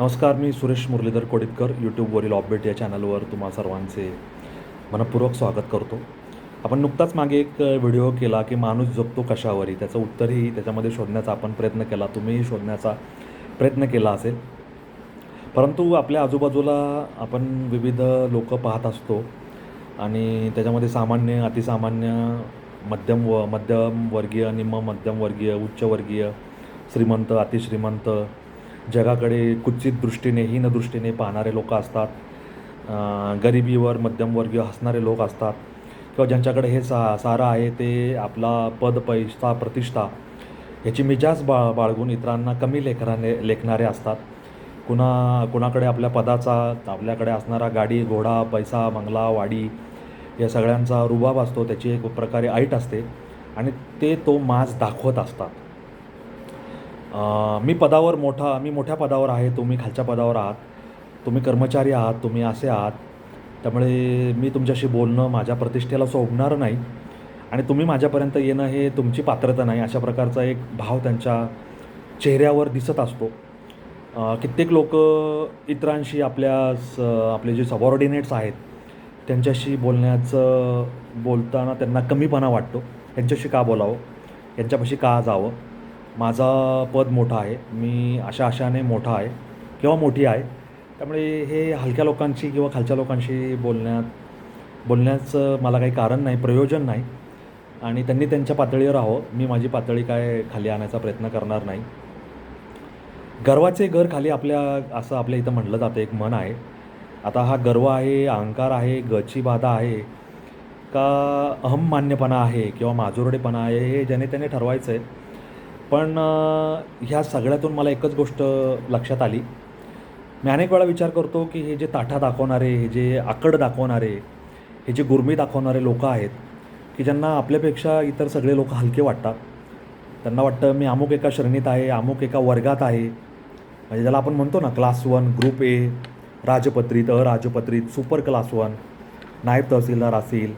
नमस्कार मी सुरेश मुरलीधर कोडितकर यूट्यूबवरील ऑपडेट या चॅनलवर तुम्हा सर्वांचे मनपूर्वक स्वागत करतो. आपण नुकताच मागे एक व्हिडिओ केला की माणूस जगतो कशावरही त्याचं उत्तरही त्याच्यामध्ये शोधण्याचा आपण प्रयत्न केला तुम्हीही शोधण्याचा प्रयत्न केला असेल. परंतु आपल्या आजूबाजूला आपण विविध लोक पाहत असतो आणि त्याच्यामध्ये सामान्य अतिसामान्य मध्यम व मध्यमवर्गीय निम्न मध्यमवर्गीय उच्चवर्गीय श्रीमंत अतिश्रीमंत जगाकडे कुचित दृष्टीने हीन दृष्टीने पाहणारे लोक असतात. गरिबीवर मध्यमवर्गीय हसणारे लोक असतात. किंवा ज्यांच्याकडे हे सा सारं आहे ते आपला पद पैसा प्रतिष्ठा ह्याची मिजाज बा बाळगून इतरांना कमी लेखराने लेखणारे असतात. कुणा कुणाकडे आपल्या पदाचा आपल्याकडे असणारा गाडी घोडा पैसा बंगला वाडी या सगळ्यांचा रुबाब असतो त्याची एक प्रकारे ऐट असते. आणि ते तो माज दाखवत असतात. मी पदावर मोठा मी मोठ्या पदावर आहे तुम्ही खालच्या पदावर आहात. तुम्ही कर्मचारी आहात तुम्ही असे आहात. त्यामुळे मी तुमच्याशी बोलणं माझ्या प्रतिष्ठेला सोबणार नाही. आणि तुम्ही माझ्यापर्यंत येणं हे तुमची पात्रता नाही. अशा प्रकारचा एक भाव त्यांच्या चेहऱ्यावर दिसत असतो. कित्येक लोक इतरांशी आपल्या स आपले जे सबऑर्डिनेट्स आहेत त्यांच्याशी बोलण्याचं बोलताना त्यांना कमीपणा वाटतो. यांच्याशी का बोलावं? यांच्यापाशी का जावं? माझा पद मोठा आहे. मी अशा आशाने मोठा आहे किंवा मोठी आहे. त्यामुळे हे हलक्या लोकांशी किंवा खालच्या लोकांशी बोलण्यात बोलण्याचं मला काही कारण नाही प्रयोजन नाही. आणि त्यांनी त्यांच्या पातळीवर राहावं मी माझी पातळी काय खाली आणायचा प्रयत्न करणार नाही. गर्वाचे घर खाली आपल्या असं आपल्या इथं म्हटलं जातं. एक मन आहे. आता हा गर्व आहे अहंकार आहे गची बाधा आहे का अहम मान्यपणा आहे किंवा माजुरडेपणा आहे हे ज्याने त्याने ठरवायचं आहे पण ह्या सगळ्यातून मला एकच गोष्ट लक्षात आली. मी अनेक वेळा विचार करतो की हे जे ताठा दाखवणारे हे जे आकड दाखवणारे हे जे गुरमी दाखवणारे लोक आहेत की ज्यांना आपल्यापेक्षा इतर सगळे लोक हलके वाटतात. त्यांना वाटतं मी अमुक एका श्रेणीत आहे अमुक एका वर्गात आहे. म्हणजे ज्याला आपण म्हणतो ना क्लास वन ग्रुप ए राजपत्रित अराजपत्रित सुपर क्लास वन नायब तहसीलदार असेल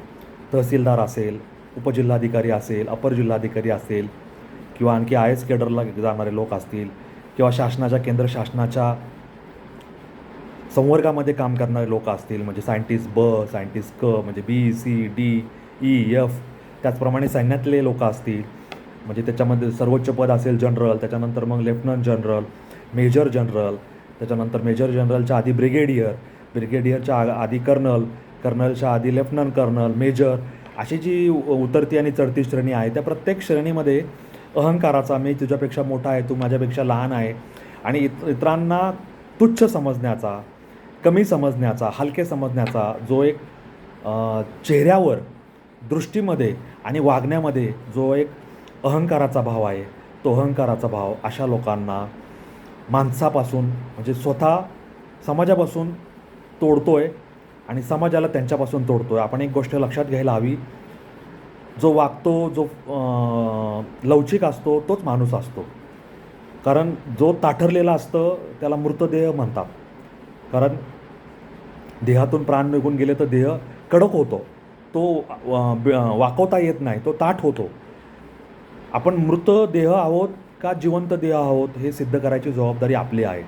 तहसीलदार असेल उपजिल्हाधिकारी असेल अपर जिल्हाधिकारी असेल किंवा आणखी आय एस केडरला जाणारे लोक असतील किंवा शासनाच्या केंद्र शासनाच्या संवर्गामध्ये काम करणारे लोक असतील म्हणजे सायंटिस्ट ब सायंटिस्ट क म्हणजे B C D E F त्याचप्रमाणे सैन्यातले लोक असतील म्हणजे त्याच्यामध्ये सर्वोच्च पद असेल जनरल त्याच्यानंतर मग लेफ्टनंट जनरल मेजर जनरल त्याच्यानंतर मेजर जनरलच्या आधी ब्रिगेडियर ब्रिगेडियरच्या आ- आधी कर्नल कर्नलच्या आधी लेफ्टनंट कर्नल मेजर अशी जी उ- उतरती आणि चढती श्रेणी आहे त्या प्रत्येक श्रेणीमध्ये अहंकाराचा मी तुझ्यापेक्षा मोठा आहे तू माझ्यापेक्षा लहान आहे. आणि इत इतरांना तुच्छ समजण्याचा कमी समजण्याचा हलके समजण्याचा जो एक चेहऱ्यावर दृष्टीमध्ये आणि वागण्यामध्ये जो एक अहंकाराचा भाव आहे तो अहंकाराचा भाव अशा लोकांना माणसापासून म्हणजे स्वतः समाजापासून तोडतो आहे आणि समाजाला त्यांच्यापासून तोडतो आहे आपण एक गोष्ट लक्षात घ्यायला हवी जो वागतो जो लवचिक असतो तोच माणूस असतो. कारण जो ताठरलेला असतं त्याला मृतदेह म्हणतात. कारण देहातून प्राण निघून गेले तर देह कडक होतो. तो ब- वाकवता येत नाही तो ताठ होतो. आपण मृत देह आहोत का जिवंत देह आहोत हे सिद्ध करायची जबाबदारी आपली आहे.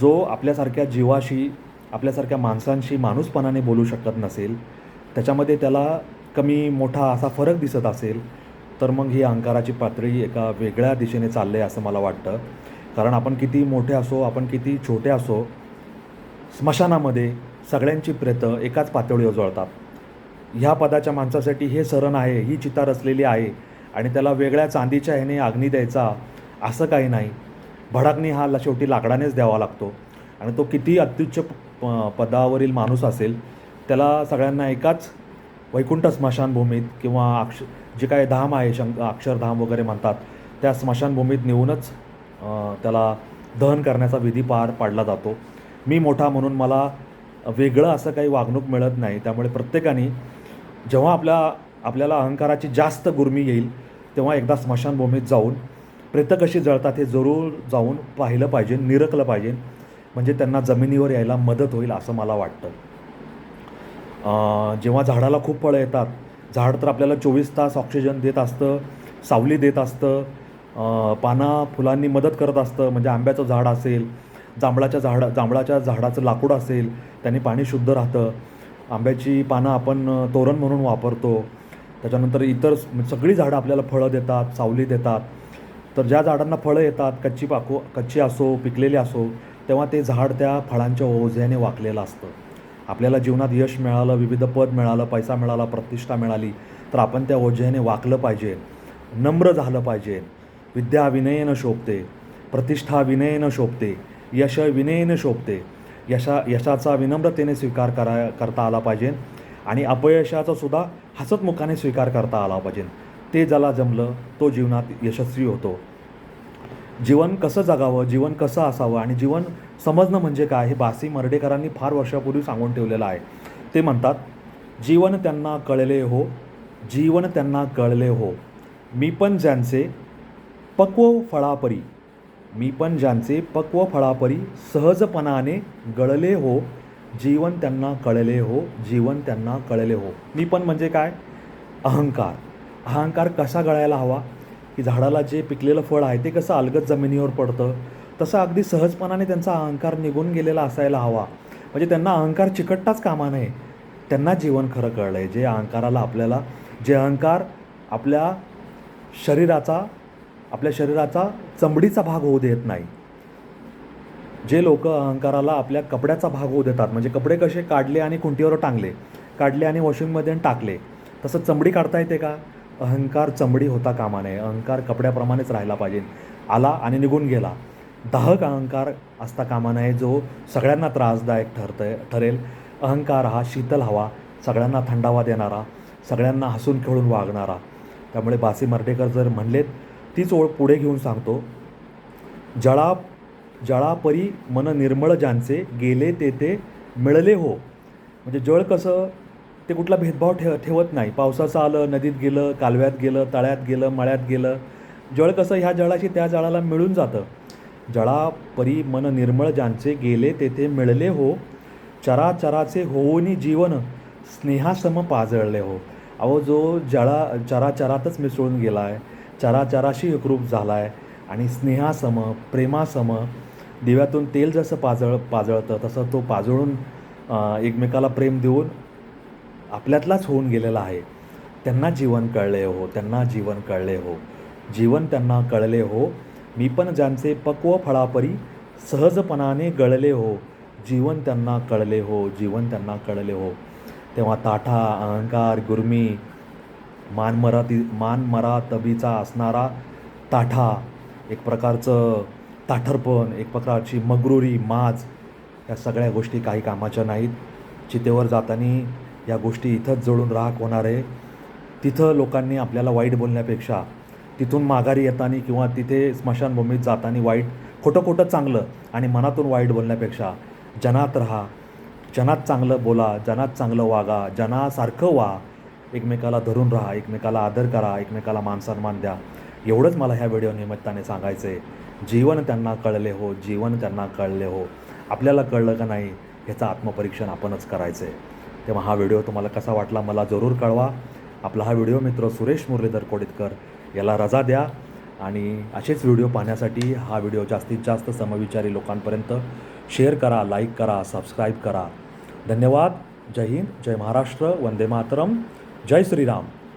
जो आपल्यासारख्या जीवाशी आपल्यासारख्या माणसांशी माणूसपणाने बोलू शकत नसेल त्याच्यामध्ये त्याला कमी मोठा असा फरक दिसत असेल तर मग ही अहंकाराची पातळी एका वेगळ्या दिशेने चालले असं मला वाटतं. कारण आपण किती मोठे असो आपण किती छोटे असो स्मशानामध्ये सगळ्यांची प्रेतं एकाच पातळीवर जळतात. ह्या पदाच्या माणसासाठी हे सरण आहे ही चिता रचलेली आहे आणि त्याला वेगळ्या चांदीच्या ह्याने अग्नी द्यायचा असं काही नाही. भडाकणी हा शेवटी लाकडानेच द्यावा लागतो. आणि तो किती अत्युच्च प- पदावरील माणूस असेल त्याला सगळ्यांना एकाच वैकुंठ स्मशानभूमीत किंवा अक्ष जे काय धाम आहे शंक अक्षरधाम वगैरे म्हणतात त्या स्मशानभूमीत नेऊनच त्याला दहन करण्याचा विधी पार पाडला जातो. मी मोठा म्हणून मला वेगळं असं काही वागणूक मिळत नाही. त्यामुळे प्रत्येकाने जेव्हा आपल्या आपल्याला अहंकाराची जास्त गुरमी येईल तेव्हा एकदा स्मशानभूमीत जाऊन प्रेतं कशी जळतात हे जरूर जाऊन पाहिलं पाहिजे निरखलं पाहिजे. म्हणजे त्यांना जमिनीवर यायला मदत होईल असं मला वाटतं. जेव्हा झाडाला खूप फळं येतात झाड तर आपल्याला चोवीस तास ऑक्सिजन देत असतं सावली देत असतं पाना फुलांनी मदत करत असतं म्हणजे आंब्याचं झाड असेल जांभळाच्या झाड जांभळाच्या झाडाचं लाकूड असेल त्याने पाणी शुद्ध राहतं. आंब्याची पानं आपण तोरण म्हणून वापरतो. त्याच्यानंतर इतर म्हणजे सगळी झाडं आपल्याला फळं देतात सावली देतात. तर ज्या झाडांना फळं येतात कच्ची पाको कच्ची असो पिकलेली असो तेव्हा ते झाड त्या फळांच्या ओझ्याने वाकलेलं असतं. आपल्याला जीवनात यश मिळालं विविध पद मिळालं पैसा मिळाला प्रतिष्ठा मिळाली तर आपण त्या ओझ्याने वाकलं पाहिजे नम्र झालं पाहिजे. विद्या विनयेनं शोभते प्रतिष्ठा विनयेनं शोभते यश विनयेनं शोभते. यशा यशाचा विनम्रतेने स्वीकार करा करता आला पाहिजे आणि अपयशाचा सुद्धा हसतमुखाने स्वीकार करता आला पाहिजे. ते ज्याला जमलं तो जीवनात यशस्वी होतो. जीवन कसं जगावं जीवन कसं असावं आणि जीवन समजणं म्हणजे काय हे बासी मर्डेकरांनी फार वर्षापूर्वी सांगून ठेवलेलं आहे. ते म्हणतात जीवन त्यांना कळले हो जीवन त्यांना कळले हो. मी पण ज्यांचे पक्व फळापरी मी पण ज्यांचे पक्व फळापरी सहजपणाने गळले हो जीवन त्यांना कळले हो जीवन त्यांना कळले हो. मी पण म्हणजे काय? अहंकार. अहंकार कसा गळायला हवा? की झाडाला जे पिकलेलं फळ आहे ते कसं अलगद जमिनीवर पडतं? तसं अगदी सहजपणाने त्यांचा अहंकार निघून गेलेला असायला हवा. म्हणजे त्यांना अहंकार चिकटताच कामा नये. त्यांना जीवन खरं कळलं आहे जे अहंकाराला आपल्याला जे अहंकार आपल्या शरीराचा आपल्या शरीराचा चमडीचा भाग होऊ देत नाही. जे लोक अहंकाराला आपल्या कपड्याचा भाग होऊ देतात म्हणजे कपडे कसे काढले आणि खुंटीवर टांगले काढले आणि वॉशिंगमध्ये टाकले तसं चमडी काढता येते का? अहंकार चमडी होता कामा नये अहंकार कपड्याप्रमाणेच राहिला पाहिजे. आला आणि निघून गेला. दाहक अहंकार असता कामा नये जो सगळ्यांना त्रासदायक ठरतंय ठरेल. अहंकार हा शीतल हवा सगळ्यांना थंडावा देणारा सगळ्यांना हसून खेळून वागणारा. त्यामुळे बासी मर्डेकर जर म्हणलेत तीच ओळ पुढे घेऊन सांगतो जळा जळापरी मन निर्मळ ज्यांचे गेले ते ते मिळले हो. म्हणजे जळ कसं ते कुठला भेदभाव ठेव ठेवत नाही. पावसाचं आलं नदीत गेलं कालव्यात गेलं तळ्यात गेलं मळ्यात गेलं. जळ कसं ह्या जळाशी त्या जळाला मिळून जातं? जळापरी मन निर्मळ ज्यांचे गेले तेथे मिळले हो. चराचराचे होऊनी जीवन स्नेहासम पाजळले हो. अहो जो जळा चराचरातच मिसळून गेला आहे चराचराशी एकरूप झाला आहे आणि स्नेहासम प्रेमासम दिव्यातून तेल जसं पाजळ पाजळतं तसं तो पाजळून एकमेकाला प्रेम देऊन आपल्यातलाच होऊन गेलेला आहे. त्यांना जीवन कळले हो त्यांना जीवन कळले हो. जीवन त्यांना कळले हो. मी पण ज्यांचे पक्व फळापरी सहजपणाने गळले हो. जीवन त्यांना कळले हो जीवन त्यांना कळले हो. तेव्हा ताठा अहंकार गुर्मी मानमराती मानमरातबीचा असणारा ताठा एक प्रकारचं ताठरपण एक प्रकारची मगरुरी माज या सगळ्या गोष्टी काही कामाच्या नाहीत. चितेवर जाताना या गोष्टी इथंच जळून राख होणार आहे. तिथं लोकांनी आपल्याला वाईट बोलण्यापेक्षा तिथून माघारी येताना किंवा तिथे स्मशानभूमीत जाताना वाईट खोटं खोटं चांगलं आणि मनातून वाईट बोलण्यापेक्षा जनात राहा जनात चांगलं बोला जनात चांगलं वागा जनासारखं वा. एकमेकाला धरून राहा एकमेकाला आदर करा एकमेकाला मानसन्मान द्या. एवढंच मला ह्या व्हिडिओ निमित्ताने सांगायचं आहे जीवन त्यांना कळले हो जीवन त्यांना कळले हो. आपल्याला कळलं का नाही ह्याचं आत्मपरीक्षण आपणच करायचं आहे तेव्हा हा व्हिडिओ तुम्हाला कसा वाटला मला जरूर कळवा. आपला हा व्हिडिओ मित्र सुरेश मुरलीधर कोडितकर याला रजा द्या. आणि असेच व्हिडिओ पाहण्यासाठी हा व्हिडिओ जास्तीत जास्त समविचारी लोकांपर्यंत शेअर करा लाईक करा सबस्क्राईब करा. धन्यवाद. जय हिंद. जय महाराष्ट्र. वंदे मातरम. जय श्रीराम.